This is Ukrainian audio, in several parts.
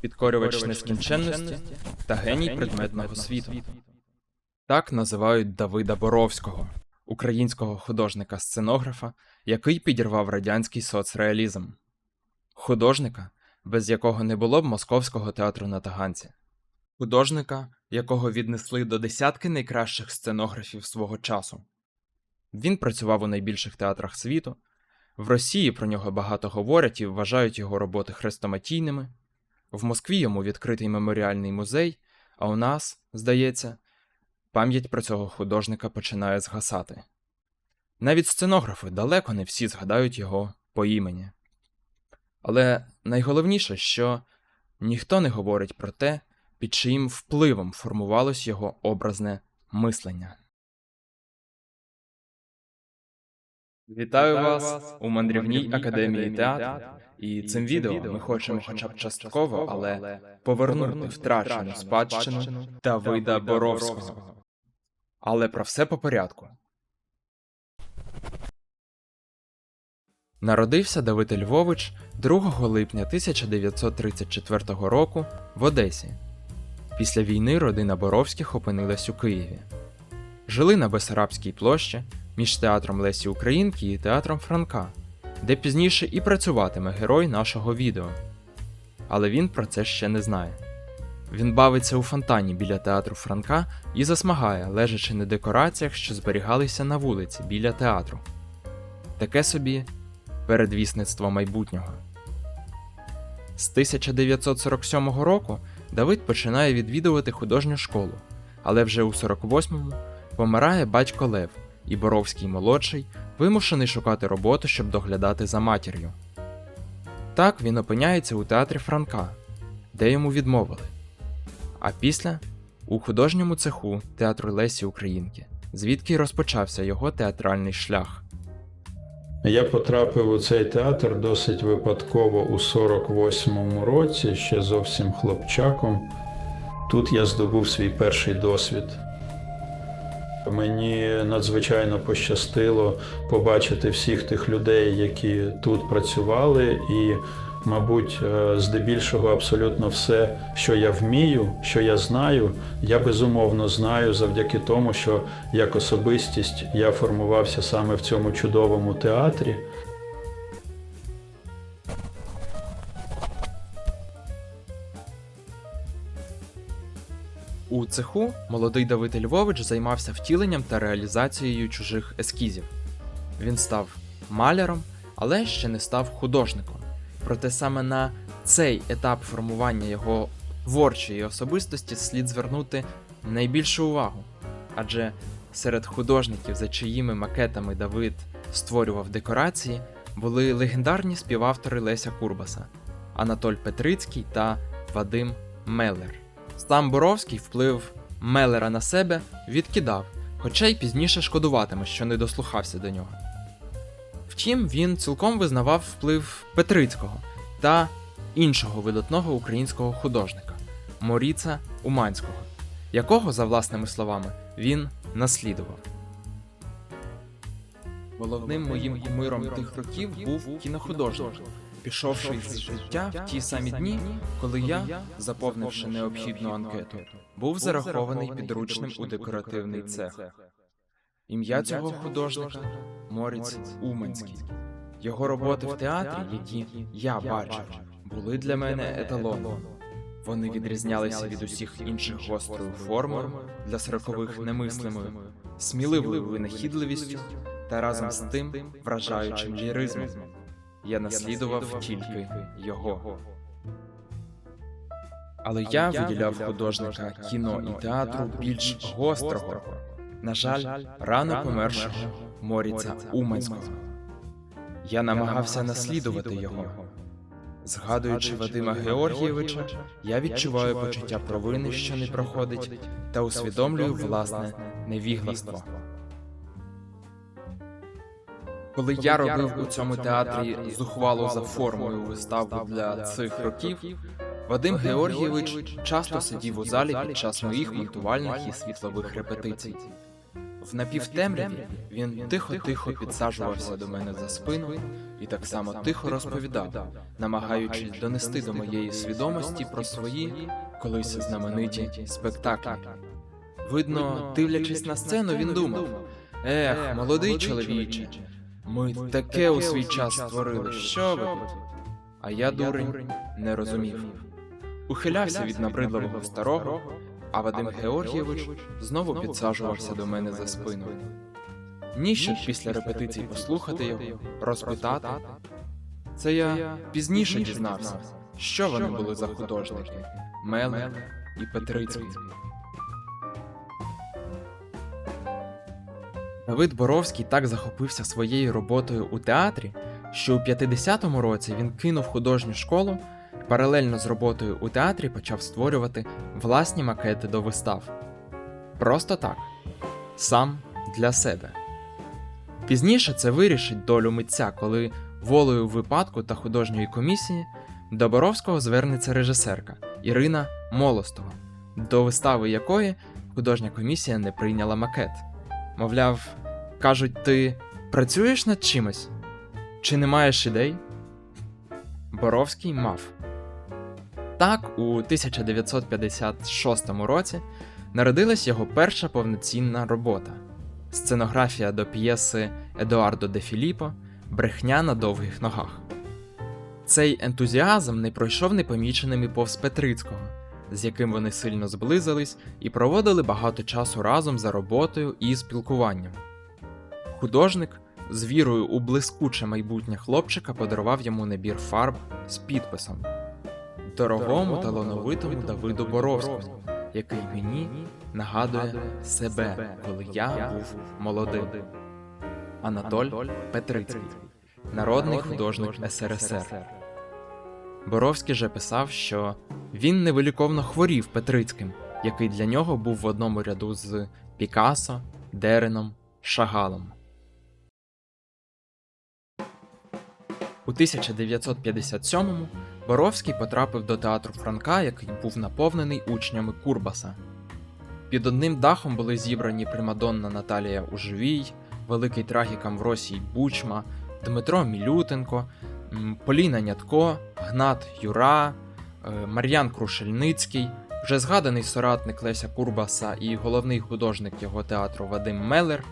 підкорювач нескінченності та геній предметного світу. Так називають Давида Боровського, українського художника-сценографа, який підірвав радянський соцреалізм. Художника, без якого не було б Московського театру на Таганці. Художника, якого віднесли до десятки найкращих сценографів свого часу. Він працював у найбільших театрах світу. В Росії про нього багато говорять і вважають його роботи хрестоматійними. В Москві йому відкритий меморіальний музей, а у нас, здається, пам'ять про цього художника починає згасати. Навіть сценографи далеко не всі згадають його по імені. Але найголовніше, що ніхто не говорить про те, під чиїм впливом формувалось його образне мислення. Вітаю вас у мандрівній академії театру. І цим відео ми хочемо хоча б частково, але повернути втрачену спадщину Давида Боровського. Але про все по порядку. Народився Давид Львович 2 липня 1934 року в Одесі. Після війни родина Боровських опинилась у Києві. Жили на Бесарабській площі між театром Лесі Українки і театром Франка, де пізніше і працюватиме герой нашого відео. Але він про це ще не знає. Він бавиться у фонтані біля театру Франка і засмагає, лежачи на декораціях, що зберігалися на вулиці біля театру. Таке собі передвісництво майбутнього. З 1947 року Давид починає відвідувати художню школу, але вже у 48-му помирає батько Лев, і Боровський молодший вимушений шукати роботу, щоб доглядати за матір'ю. Так він опиняється у театрі Франка, де йому відмовили. А після у художньому цеху театру Лесі Українки, звідки розпочався його театральний шлях. Я потрапив у цей театр досить випадково у 48-му році, ще зовсім хлопчаком. Тут я здобув свій перший досвід. Мені надзвичайно пощастило побачити всіх тих людей, які тут працювали, і, мабуть, е, здебільшого абсолютно все, що я вмію, що я знаю, я безумовно знаю завдяки тому, що як особистість я формувався саме в цьому чудовому театрі. У цеху молодий Давид Львович займався втіленням та реалізацією чужих ескізів. Він став маляром, але ще не став художником. Проте саме на цей етап формування його творчої особистості слід звернути найбільшу увагу. Адже серед художників, за чиїми макетами Давид створював декорації, були легендарні співавтори Леся Курбаса, Анатоль Петрицький та Вадим Меллер. Сам Боровський вплив Меллера на себе відкидав, хоча й пізніше шкодуватиме, що не дослухався до нього. Втім, він цілком визнавав вплив Петрицького та іншого видатного українського художника Моріца Уманського, якого, за власними словами, він наслідував. Головним моїм кумиром тих років був кінохудожник, пішовши з життя в ті самі дні, коли я, заповнивши необхідну анкету, був зарахований підручним у декоративний цех. Ім'я цього художника Моріц Уманський. Його роботи в театрі, які я бачив, були для мене еталоном. Вони відрізнялися від усіх інших гострою формою для сорокових немислимою, сміливою винахідливістю та разом з тим вражаючим ліризмом. Я наслідував тільки його. Але я виділяв художника кіно і театру більш гострого, на жаль, рано помершого Моріца Уманського. Я намагався наслідувати його. Згадуючи Вадима Георгійовича, я відчуваю почуття провини, що не проходить, та усвідомлюю власне невігластво. Коли я робив у цьому театрі зухвалу за формою виставу для цих років, Вадим Георгійович часто сидів у залі під час моїх монтувальних і світлових репетицій. В напівтемряві він тихо-тихо підсаджувався до мене за спину і так само тихо розповідав, намагаючись донести до моєї свідомості про свої колись знамениті спектаклі. Видно, дивлячись на сцену, він думав: Ех, молодий чоловіче, ми таке у свій час створили, що ви тут? А я, дурень, не розумів. Ухилявся від набридливого старого, а Вадим Георгійович знову підсаджувався до мене за спину. Ні, щоб після репетицій послухати його, розпитати. Це я пізніше дізнався, що вони були за художники Меле і Петрицький. Давид Боровський так захопився своєю роботою у театрі, що у 50-му році він кинув художню школу, паралельно з роботою у театрі почав створювати власні макети до вистав. Просто так, сам для себе. Пізніше це вирішить долю митця, коли волею випадку та художньої комісії до Боровського звернеться режисерка Ірина Молостова, до вистави якої художня комісія не прийняла макет. Мовляв, кажуть, ти працюєш над чимось? Чи не маєш ідей? Боровський мав. Так, у 1956 році народилась його перша повноцінна робота сценографія до п'єси Едуардо де Філіппо Брехня на довгих ногах. Цей ентузіазм не пройшов непоміченим і повз Петрицького, з яким вони сильно зблизились і проводили багато часу разом за роботою і спілкуванням. Художник з вірою у блискуче майбутнє хлопчика подарував йому набір фарб з підписом Дорогому талановитому Давиду Боровському, який мені нагадує себе, коли я був молодим. Анатоль Петрицький, народний художник СРСР. Боровський же писав, що він невиліковно хворів Петрицьким, який для нього був в одному ряду з Пікассо, Дереном, Шагалом. У 1957-му Боровський потрапив до театру Франка, який був наповнений учнями Курбаса. Під одним дахом були зібрані примадонна Наталія Ужвій, великий трагік Амвросій Бучма, Дмитро Мілютенко, Поліна Нятко, Гнат Юра, е, Мар'ян Крушельницький, вже згаданий соратник Леся Курбаса і головний художник його театру Вадим Мелер,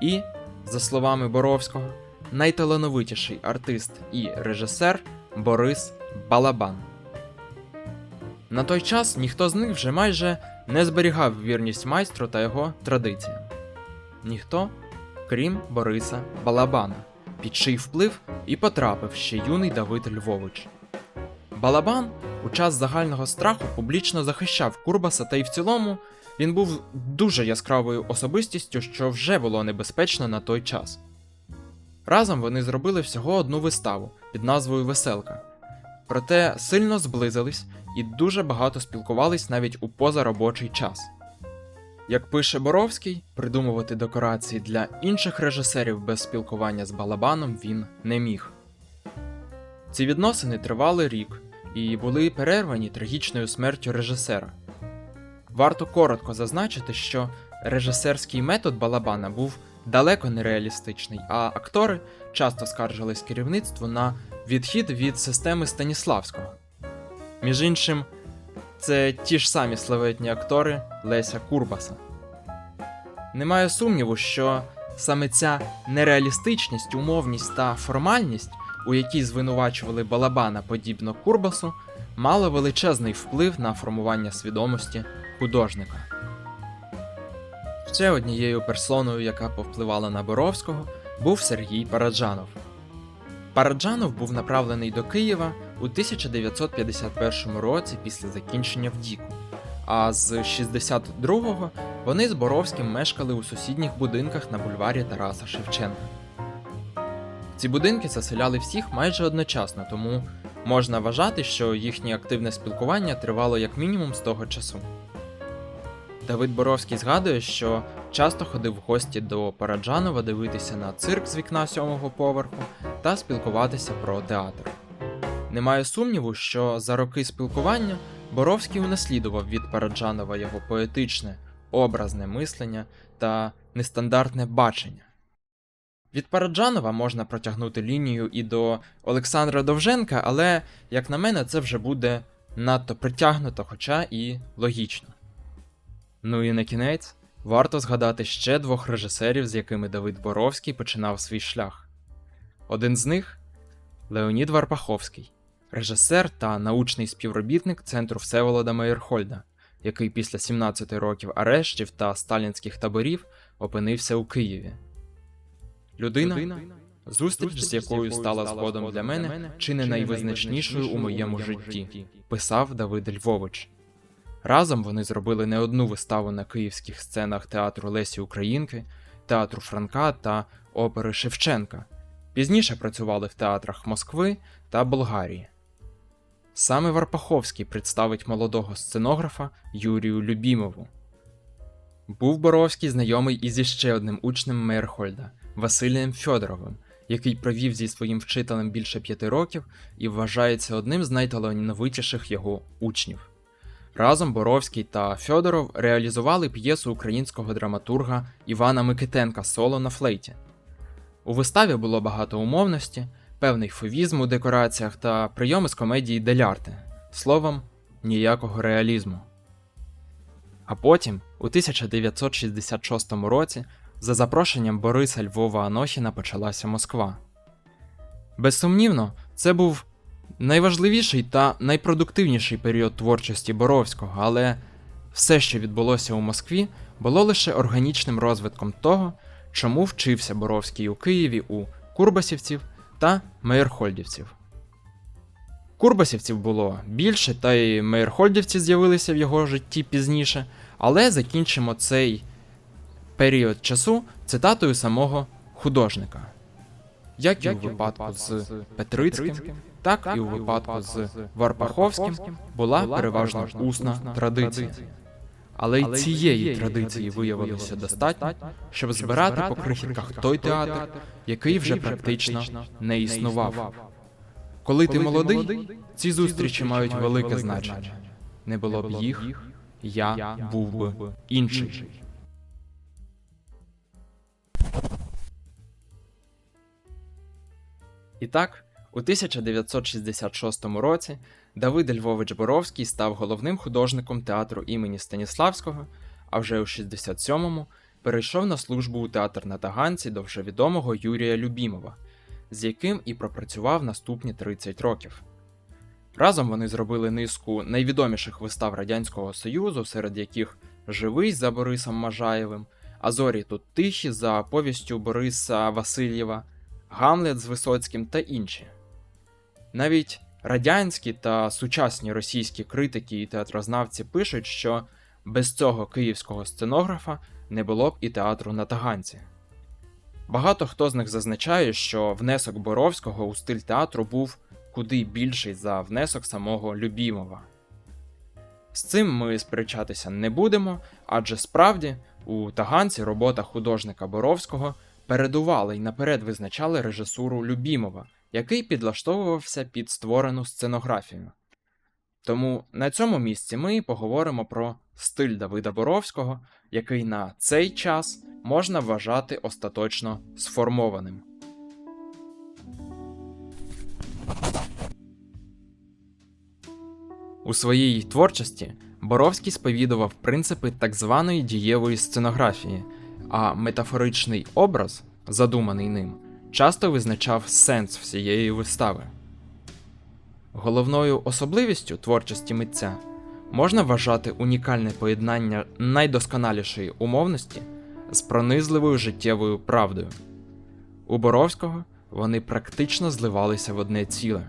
і, за словами Боровського, найталановитіший артист і режисер Борис Балабан. На той час ніхто з них вже майже не зберігав вірність майстру та його традиціям. Ніхто, крім Бориса Балабана, під чий вплив і потрапив ще юний Давид Львович. Балабан у час загального страху публічно захищав Курбаса, та й в цілому він був дуже яскравою особистістю, що вже було небезпечно на той час. Разом вони зробили всього одну виставу під назвою Веселка, проте сильно зблизились і дуже багато спілкувались навіть у позаробочий час. Як пише Боровський, придумувати декорації для інших режисерів без спілкування з Балабаном він не міг. Ці відносини тривали рік і були перервані трагічною смертю режисера. Варто коротко зазначити, що режисерський метод Балабана був далеко не реалістичний, а актори часто скаржились керівництву на відхід від системи Станіславського. Між іншим, це ті ж самі славетні актори Леся Курбаса. Немає сумніву, що саме ця нереалістичність, умовність та формальність, у якій звинувачували Балабана подібно Курбасу, мала величезний вплив на формування свідомості художника. Ще однією персоною, яка повпливала на Боровського, був Сергій Параджанов. Параджанов був направлений до Києва у 1951 році після закінчення ВДІКу, а з 62-го вони з Боровським мешкали у сусідніх будинках на бульварі Тараса Шевченка. Ці будинки заселяли всіх майже одночасно, тому можна вважати, що їхнє активне спілкування тривало як мінімум з того часу. Давид Боровський згадує, що часто ходив в гості до Параджанова дивитися на цирк з вікна сьомого поверху та спілкуватися про театр. Немає сумніву, що за роки спілкування Боровський унаслідував від Параджанова його поетичне, образне мислення та нестандартне бачення. Від Параджанова можна протягнути лінію і до Олександра Довженка, але, як на мене, це вже буде надто притягнуто, хоча і логічно. Ну і на кінець варто згадати ще двох режисерів, з якими Давид Боровський починав свій шлях. Один з них Леонід Варпаховський, режисер та научний співробітник центру Всеволода Мейерхольда, який після 17 років арештів та сталінських таборів опинився у Києві. Людина, зустріч з якою стала згодом для мене чи не найвизначнішою у моєму житті, писав Давид Львович. Разом вони зробили не одну виставу на київських сценах театру Лесі Українки, театру Франка та опери Шевченка. Пізніше працювали в театрах Москви та Болгарії. Саме Варпаховський представить молодого сценографа Юрію Любімову. Був Боровський знайомий із іще одним учнем Мейерхольда Василієм Фьодоровим, який провів зі своїм вчителем більше п'яти років і вважається одним з найталановитіших його учнів. Разом Боровський та Фьодоров реалізували п'єсу українського драматурга Івана Микитенка Соло на флейті. У виставі було багато умовності, певний фовізм у декораціях та прийоми з комедії Делярте, словом, ніякого реалізму. А потім, у 1966 році, за запрошенням Бориса Львова Анохіна почалася Москва. Безсумнівно, це був найважливіший та найпродуктивніший період творчості Боровського, але все, що відбулося у Москві, було лише органічним розвитком того, чому вчився Боровський у Києві у Курбасівців та Мейерхольдівців. Курбасівців було більше, та й Мейерхольдівці з'явилися в його житті пізніше, але закінчимо цей період часу цитатою самого художника. Як і у випадку з Петрицьким, так і у випадку з Варпаховським була переважно усна традиція. Але й цієї традиції виявилося достатньо, щоб збирати по крихітках той театр, який вже практично не існував. Коли ти молодий, ці зустрічі мають велике значення. Не було б їх, я був би інший. І так, у 1966 році Давид Львович Боровський став головним художником театру імені Станіславського, а вже у 67-му перейшов на службу у театр на Таганці до вже відомого Юрія Любімова, з яким і пропрацював наступні 30 років. Разом вони зробили низку найвідоміших вистав Радянського Союзу, серед яких Живий за Борисом Мажаєвим, А зорі тут тихі за повістю Бориса Васильєва, Гамлет з Висоцьким та інші. Навіть радянські та сучасні російські критики і театрознавці пишуть, що без цього київського сценографа не було б і театру на Таганці. Багато хто з них зазначає, що внесок Боровського у стиль театру був куди більший за внесок самого Любімова. З цим ми сперечатися не будемо, адже справді у Таганці робота художника Боровського передувала і наперед визначали режисуру Любімова, який підлаштовувався під створену сценографію. Тому на цьому місці ми поговоримо про стиль Давида Боровського, який на цей час можна вважати остаточно сформованим. У своїй творчості Боровський сповідував принципи так званої дієвої сценографії, а метафоричний образ, задуманий ним, часто визначав сенс всієї вистави. Головною особливістю творчості митця можна вважати унікальне поєднання найдосконалішої умовності з пронизливою життєвою правдою. У Боровського вони практично зливалися в одне ціле.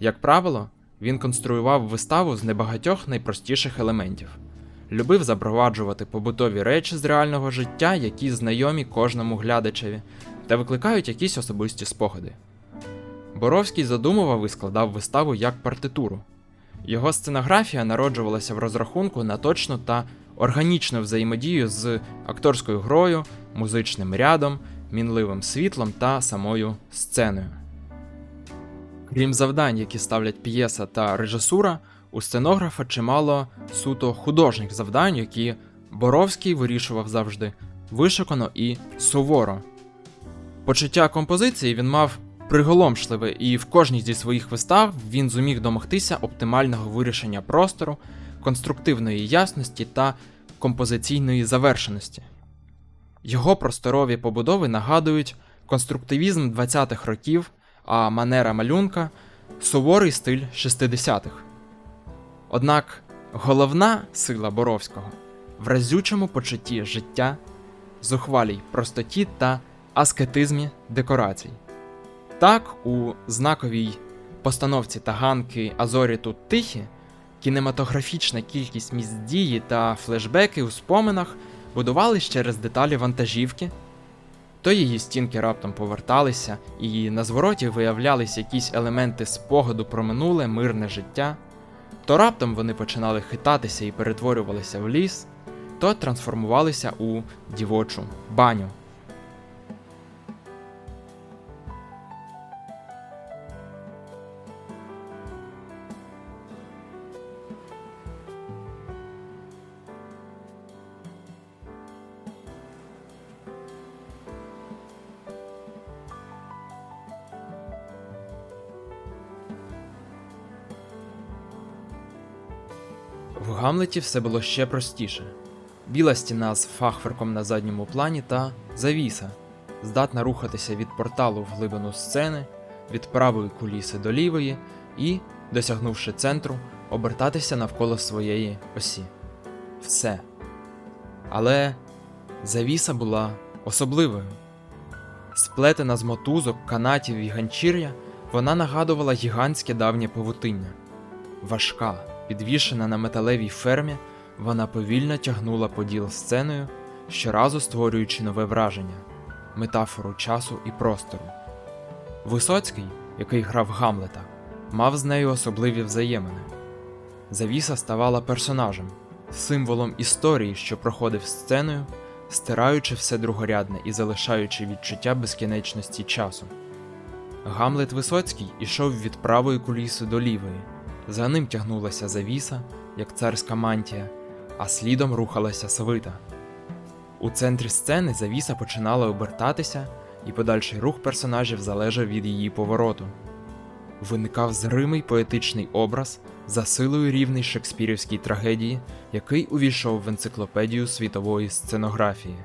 Як правило, він конструював виставу з небагатьох найпростіших елементів, любив запроваджувати побутові речі з реального життя, які знайомі кожному глядачеві, та викликають якісь особисті спогади. Боровський задумував і складав виставу як партитуру. Його сценографія народжувалася в розрахунку на точну та органічну взаємодію з акторською грою, музичним рядом, мінливим світлом та самою сценою. Крім завдань, які ставлять п'єса та режисура, у сценографа чимало суто художніх завдань, які Боровський вирішував завжди вишукано і суворо. Почуття композиції він мав приголомшливе, і в кожній зі своїх вистав він зуміг домогтися оптимального вирішення простору, конструктивної ясності та композиційної завершеності. Його просторові побудови нагадують конструктивізм 20-х років, а манера малюнка суворий стиль 60-х. Однак головна сила Боровського в разючому почутті життя, зухвалій простоті та аскетизмі декорацій. Так, у знаковій постановці таганки Азорі тут тихі кінематографічна кількість місць дії та флешбеки у споминах будувались через деталі вантажівки, то її стінки раптом поверталися, і на звороті виявлялись якісь елементи спогаду про минуле мирне життя, то раптом вони починали хитатися і перетворювалися в ліс, то трансформувалися у дівочу баню. В Гамлеті все було ще простіше. Біла стіна з фахверком на задньому плані та завіса, здатна рухатися від порталу в глибину сцени, від правої куліси до лівої і, досягнувши центру, обертатися навколо своєї осі. Все. Але завіса була особливою. Сплетена з мотузок, канатів і ганчір'я, вона нагадувала гігантське давнє павутиння. Важка, підвішена на металевій фермі, вона повільно тягнула поділ сценою, щоразу створюючи нове враження, метафору часу і простору. Висоцький, який грав Гамлета, мав з нею особливі взаємини. Завіса ставала персонажем, символом історії, що проходив сценою, стираючи все другорядне і залишаючи відчуття безкінечності часу. Гамлет Висоцький ішов від правої куліси до лівої. За ним тягнулася завіса, як царська мантія, а слідом рухалася свита. У центрі сцени завіса починала обертатися, і подальший рух персонажів залежав від її повороту. Виникав зримий поетичний образ за силою рівний шекспірівській трагедії, який увійшов в енциклопедію світової сценографії.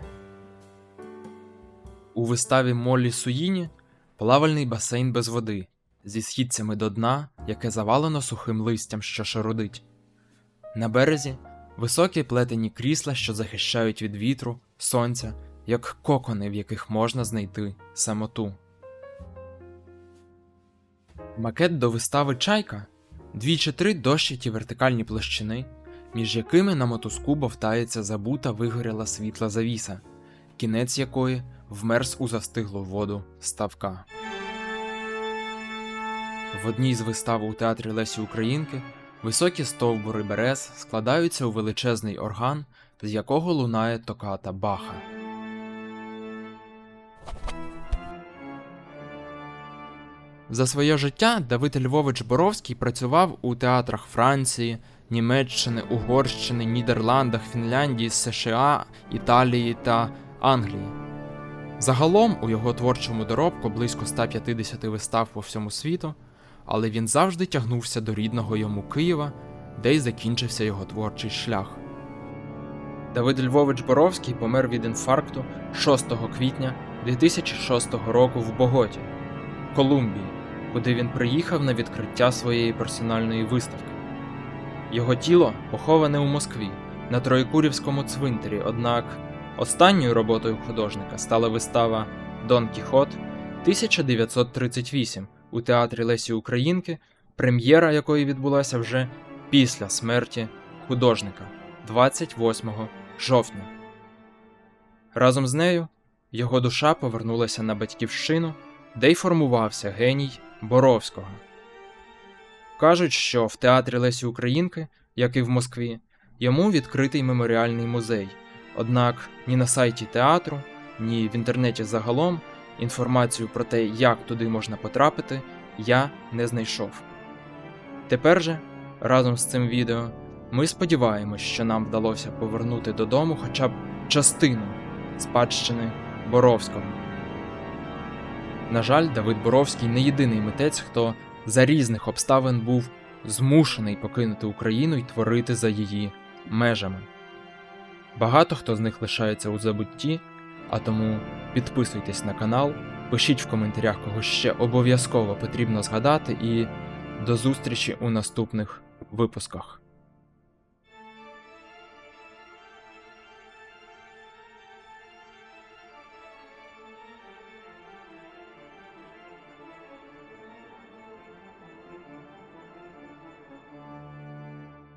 У виставі Моллі Суїні плавальний басейн без води зі східцями до дна, яке завалено сухим листям, що шарудить. На березі високі плетені крісла, що захищають від вітру, сонця, як кокони, в яких можна знайти самоту. Макет до вистави Чайка дві чи три дощаті вертикальні площини, між якими на мотузку бовтається забута вигоріла світла завіса, кінець якої вмерз у застиглу воду ставка. В одній з вистав у театрі Лесі Українки високі стовбури берез складаються у величезний орган, з якого лунає токата Баха. За своє життя Давид Львович Боровський працював у театрах Франції, Німеччини, Угорщини, Нідерландах, Фінляндії, США, Італії та Англії. Загалом у його творчому доробку близько 150 вистав по всьому світу, але він завжди тягнувся до рідного йому Києва, де й закінчився його творчий шлях. Давид Львович Боровський помер від інфаркту 6 квітня 2006 року в Боготі, Колумбії, куди він приїхав на відкриття своєї персональної виставки. Його тіло поховане у Москві на Троєкурівському цвинтарі, однак останньою роботою художника стала вистава Дон Кіхот 1938 у театрі Лесі Українки, прем'єра якої відбулася вже після смерті художника 28 жовтня. Разом з нею його душа повернулася на батьківщину, де й формувався геній Боровського. Кажуть, що в театрі Лесі Українки, як і в Москві, йому відкритий меморіальний музей. Однак ні на сайті театру, ні в інтернеті загалом інформацію про те, як туди можна потрапити, я не знайшов. Тепер же, разом з цим відео, Ми сподіваємось, що нам вдалося повернути додому хоча б частину спадщини Боровського. На жаль, Давид Боровський не єдиний митець, хто за різних обставин був змушений покинути Україну і творити за її межами. Багато хто з них лишається у забутті, а тому підписуйтесь на канал, пишіть в коментарях, кого ще обов'язково потрібно згадати, і до зустрічі у наступних випусках.